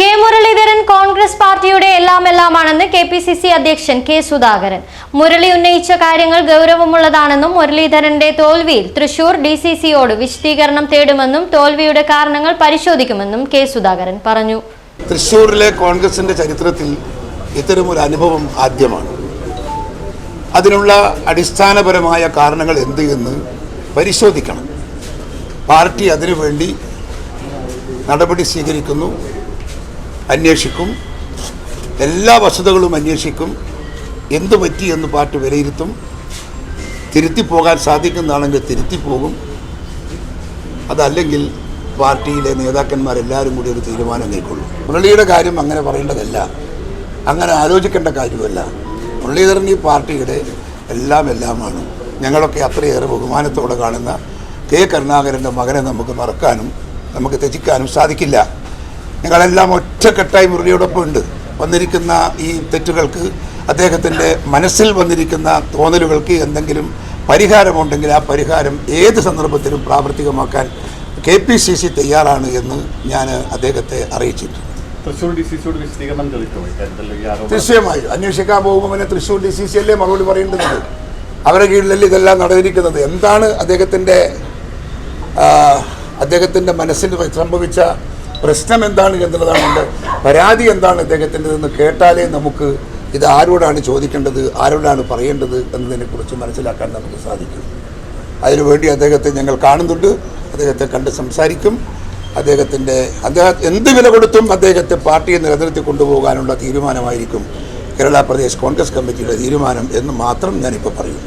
K Muraleedharan Congress പാർട്ടിയുടെ എല്ലാം എല്ലാമാണെന്ന് കെ പി സി സി അധ്യക്ഷൻ കെ സുധാകരൻ. മുരളി ഉന്നയിച്ച കാര്യങ്ങൾ ഗൗരവമുള്ളതാണെന്നും മുരളീധരന്റെ തോൽവിയിൽ തൃശൂർ ഡി സി സിയോട് വിശദീകരണം തേടുമെന്നും തോൽവിയുടെ കാരണങ്ങൾ പരിശോധിക്കുമെന്നും കെ സുധാകരൻ പറഞ്ഞു. തൃശൂരിലെ കോൺഗ്രസിന്റെ ചരിത്രത്തിൽ ഇത്തരമൊരു അനുഭവം ആദ്യമാണ്. അതിനുള്ള അടിസ്ഥാനപരമായ കാരണങ്ങൾ എന്ത് എന്ന് പരിശോധിക്കണം. പാർട്ടി അതിനുവേണ്ടി നടപടി സ്വീകരിക്കുന്നു. അന്വേഷിക്കും. എല്ലാ വസ്തുതകളും അന്വേഷിക്കും. എന്തു പറ്റി എന്ന് പാട്ട് വിലയിരുത്തും. തിരുത്തി പോകാൻ സാധിക്കുന്നതാണെങ്കിൽ തിരുത്തി പോകും. അതല്ലെങ്കിൽ പാർട്ടിയിലെ നേതാക്കന്മാരെല്ലാവരും കൂടി ഒരു തീരുമാനം കൈക്കൊള്ളും. മുരളിയുടെ കാര്യം അങ്ങനെ പറയേണ്ടതല്ല. അങ്ങനെ ആലോചിക്കേണ്ട കാര്യമല്ല. മുരളീധരൻ ഈ പാർട്ടിയുടെ എല്ലാം എല്ലാമാണ്. ഞങ്ങളൊക്കെ അത്രയേറെ ബഹുമാനത്തോടെ കാണുന്ന കെ കരുണാകരന്റെ മകനെ നമുക്ക് മറക്കാനും നമുക്ക് ത്യജിക്കാനും സാധിക്കില്ല. ഞങ്ങളെല്ലാം ഒറ്റക്കെട്ടായി മുരളിയോടൊപ്പം ഉണ്ട്. വന്നിരിക്കുന്ന ഈ തെറ്റുകൾക്ക് അദ്ദേഹത്തിന്റെ മനസ്സിൽ വന്നിരിക്കുന്ന തോന്നലുകൾക്ക് എന്തെങ്കിലും പരിഹാരമുണ്ടെങ്കിൽ ആ പരിഹാരം ഏത് സന്ദർഭത്തിലും പ്രാവർത്തികമാക്കാൻ കെ പി സി സി തയ്യാറാണ് എന്ന് ഞാൻ അദ്ദേഹത്തെ അറിയിച്ചിട്ടുണ്ട്. തീർച്ചയായും. അന്വേഷിക്കാൻ പോകുമ്പോൾ പിന്നെ തൃശ്ശൂർ ഡി സി സി അല്ലേ മറുപടി പറയേണ്ടത്? അവരുടെ കീഴിലല്ലേ ഇതെല്ലാം നടന്നിരിക്കുന്നത്? എന്താണ് അദ്ദേഹത്തിന്റെ അദ്ദേഹത്തിന്റെ മനസ്സിൽ സംഭവിച്ച പ്രശ്നം എന്താണ് എന്നുള്ളതാണ് എന്റെ പരാതി എന്താണ് അദ്ദേഹത്തിന്റെതെന്ന് കേട്ടാലേ നമുക്ക് ഇത് ആരോടാണ് ചോദിക്കേണ്ടത് ആരോടാണ് പറയേണ്ടത് എന്നതിനെക്കുറിച്ച് മനസ്സിലാക്കാൻ നമുക്ക് സാധിക്കും. അതിനുവേണ്ടി അദ്ദേഹത്തെ ഞങ്ങൾ കാണുന്നുണ്ട്. അദ്ദേഹത്തെ കണ്ട് സംസാരിക്കും. അദ്ദേഹത്തിന്റെ അദ്ദേഹം എന്ത് വില കൊടുത്തും അദ്ദേഹത്തെ പാർട്ടിയെ നിലനിർത്തി കൊണ്ടുപോകാനുള്ള തീരുമാനമായിരിക്കും കേരള പ്രദേശ് കോൺഗ്രസ് കമ്മിറ്റിയുടെ തീരുമാനം എന്ന് മാത്രം ഞാനിപ്പോൾ പറയുന്നു